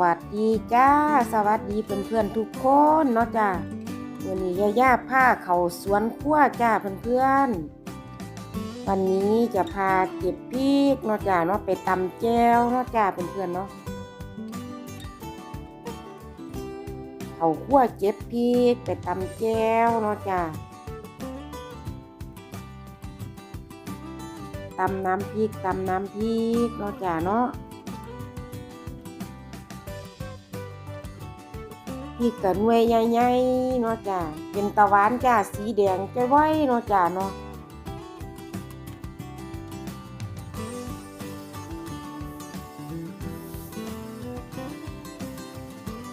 วัสดีจ้า สวัสดีเพื่อนๆทุกคนเนาะจ้าวันนี้ย่าย่าผ้าเขาสวนขั้วจ้าเพื่อนๆวันนี้จะพาเก็บพริกเนาะจ้าเนาะไปตำแจวเนาะจ้าเพื่อนๆเนาะเขาขั้วเก็บพริกไปตำแจวเนาะจ้าตำน้ำพริกตำน้ำพริกเนาะจ้าเนาะ พริกกับหน่วยใหญ่ๆเนาะจ้าเป็นตะวันจ้าสีแดงจ้อยไว้เนาะจ้าเนาะ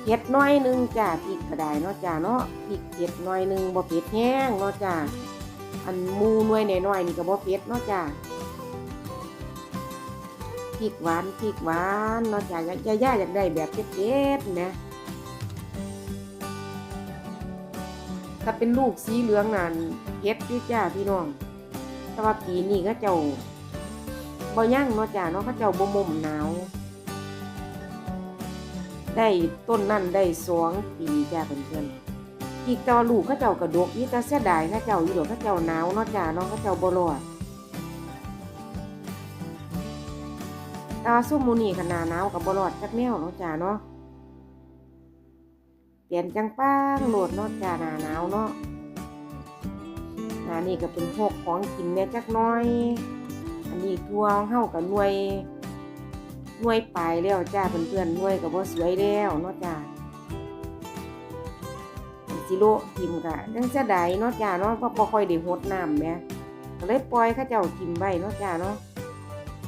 เผ็ดน้อยหนึงจ้าพริกก็ได้เนาะจ้าเนาะพริกเผ็ดน้อยหนึงบ่เผ็ดแห้งเนาะจ้าอันมูน่วยน้อยนี่ก็บ่เผ็ดเนาะจ้าพริกหวานพริกหวานเนาะจ้าย่าย่าอยากได้แบบเผ็ดๆนะ ถ้าเป็นลูกสีเหลืองนั่นเฮ็ดยู่จ้าพี่น้องแต่ว่าปีนี้ก็เจ้าบ่ยั่งเนาะจ้าเนาะเขาเจ้าบ่มุมหนาว ได้ต้นนั่นได้สองปีจ้าเพื่อนๆอีกต่อลูกเขาเจ้ากระดกนี่ต่เสียดายเขาเจ้าอยู่ดอกเขาเจ้าหนาวเนาะจ้าเนาะเขาเจ้าบ่รอดแต่ว่าซุ่มมูนี่ขนาดหนาวกับบรอดจักแนวเนาะจ้าเนาะ เปลี่ยนจังป้างโหลดเนาะจ้าหนาหนาวเนาะหนานี่ก็เป็นพวกของกินแม่จักน้อย อันนี้ทั่วเฮากับน่วยน่วยปลายแล้วจ้าเพื่อนๆหน่วยก็บ่สวยแล้วเนาะจ้าสิโลทิมกะยังจะได้เนาะจ้าเนาะเพราะค่อยได้หดน้ำแหม่ก็เลยปล่อยเขาเจ้าทิมไว้เนาะจ้าเนาะ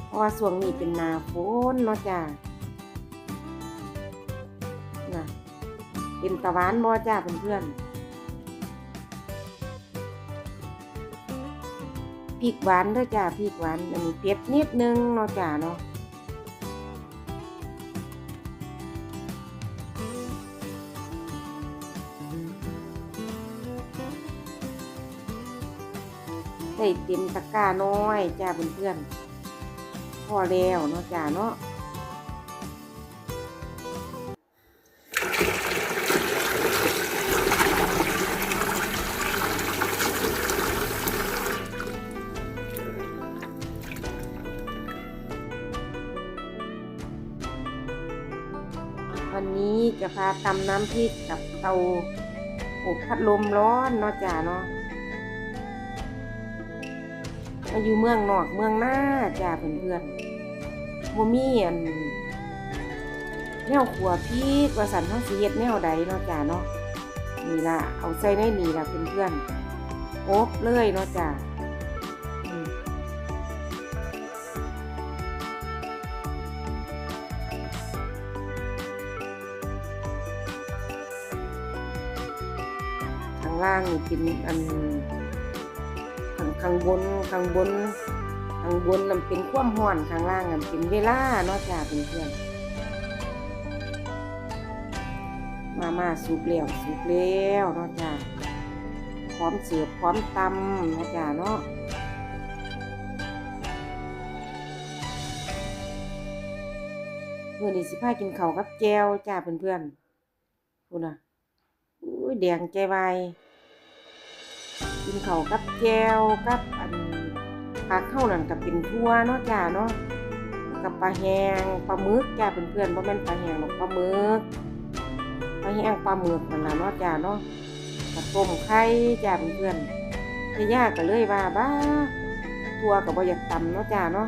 เพราะว่าช่วงนี้เป็นนาฝนเนาะจ้า เป็นตะวันบ่จ้าเพื่อนๆพริกหวานด้วยจ้าพริกหวานอันนี้เผ็ดนิดนึงเนาะจ้าเนาะได้เต็มตะกร้าน้อยจ้าเพื่อนๆพอแล้วเนาะจ้าเนาะ วันนี้จะพาตำน้ำพริกกับเตาอบพัดลมร้อนเนาะจ้าเนาะมาอยู่เมืองนอกเมืองหน้าจ้าเพื่อนๆโมมี่อันแนวขัวพริกว่าสันท้องสีเฮ็ดแนวใดเนาะจ้าเนาะนี่ละเอาใส่ในนี่ล่ะเพื่อนๆอบเลยเนาะจ้าางล่างนี่เป็นอันข้างข้างบนข้างบนข้างบนมันเป็นความร้อนข้างล่างมันเป็นเวลาเนาะจ้าเพื่อนๆมามาสุกแล้วสุกแล้วเนาะจ้าพร้อมเสิร์ฟพร้อมตำเนาะจ้าเนาะเมื่อนี้สิพากินเข้ากับแจวจ้าเพื่อนๆพูดนะอุ้ยแดงใจวาย กินเขากับแก้วกับอันผักเข้านั่นกับเป็นทั่วเนาะจ้าเนาะกับปลาแหงปลาหมึกจ้าเพื่อนๆบ่แม่นปลาแหงหรอกปลาหมึกปลาแหงปลาหมึกนั่นล่ะเนาะจ้าเนาะกับต้มไข่จ้าเพื่อนๆย่าก็เลยว่าบ้าทั่วก็บ่อยากตำเนาะจ้าเนาะ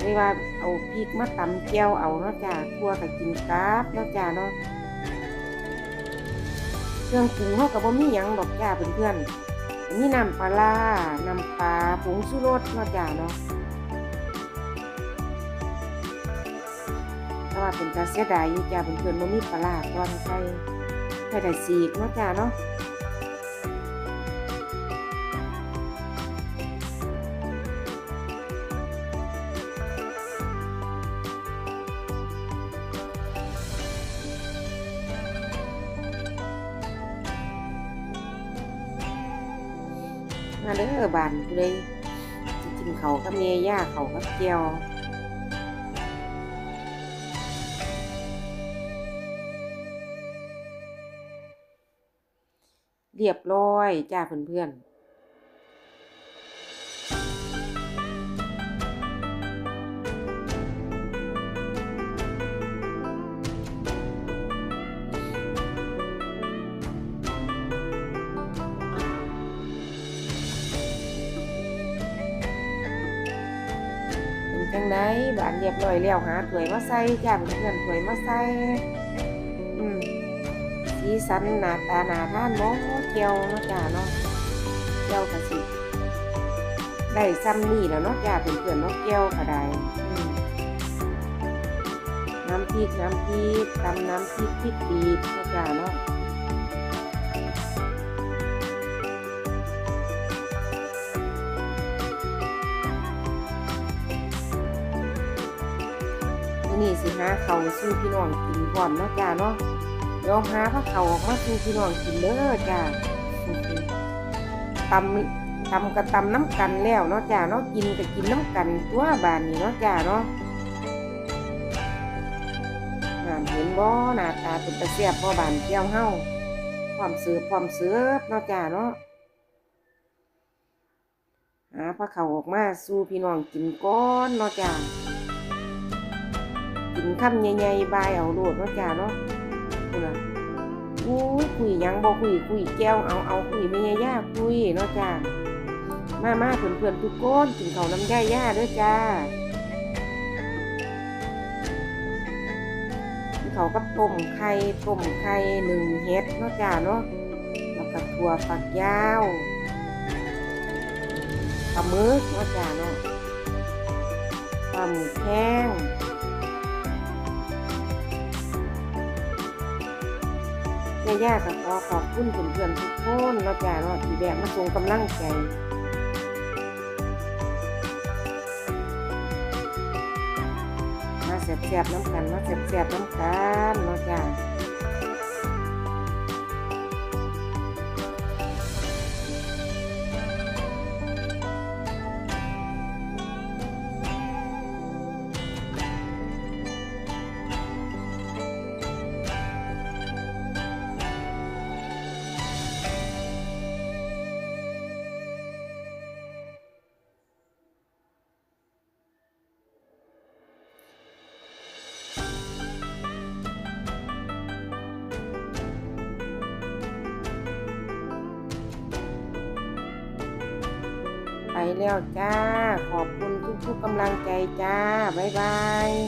เลยว่าเอาพริกมาตำแก้วเอาเนาะจ้าทั่วก็กินกราบเนาะจ้าเนาะเครื่องปรุงเขากับบ่มีหยังดอกจ้าเพื่อนๆ นี่น้ำปลาร้าน้ำปลาผงชูรสเนาะจ้าเนาะแต่ว่าเป็นตาเสียดายอยู่จ้าเพื่อนๆบ่มีปลาร้าตอนใส่ใส่แต่สีกเนาะจ้าเนาะ มาเด้อบานกูเลยรินเขากับเมียย่าเขากับเกียวเรียบร้อยจ้าเพื่อนๆ งไดบานเรียบร้อยแล้วหาถวยมาใส่จ้าเพื่อนถวยมาใส่อืมสีสันหน้าตาหน้าท่านบ่เจียวเนาะจ้าเนาะเจียวก็สิได้ซ้ำนี่แล้วเนาะจ้าเพื่อนๆเนาะเจียวก็ได้น้ำพริกน้ำพริกตำน้ำพริกพริกดีบเนาะจ้าเนาะ นี้สิหาเขาสู่พี่น้องกินพร้อมเนาะจ้าเนาะเดี๋ยวหาพระเขาออกมาสู่พี่น้องกินเด้อจ้าตำตำกระตำน้ำกันแล้วเนาะจ้าเนาะกินก็กินน้ำกันตัวบานนี้เนาะจ้าเนาะน่าเห็นบ่หน้าตาเป็นตะแซ่บบ่บานเกี่ยวเฮาความเสือความเสือเนาะจ้าเนาะหาพระเขาออกมาสู่พี่น้องกินก่อนเนาะจ้า คำใหญ่ๆบายเอาโลดเนาะจ้าเนาะคุณน่ะอุ้ยคุยยังบ่คุยคุยแก้วเอาเอาคุยไม่ย่าคุยเนาะจ้ามามาเพื่อนๆทุกคนกินข้าวน้ำย่าย่าด้อจ้ากินข้ากับต้มไข่ต้มไข่หนึ่งเฮ็ดเนาะจ้าเนาะแล้วก็ถั่วฝักยาวปลาหมึกเนาะจ้าเนาะปลาหมึกแห้ง ยากก็ขอขอบคุณเพื่อนๆทุกคนเนาะจ้าเนาะที่แบบมาส่งกำลังใจมาแสบๆน้ำกันมาแสบๆน้ำกันเนาะจ้า แล้วจ้า ขอบคุณทุกๆกำลังใจจ้า บ๊ายบาย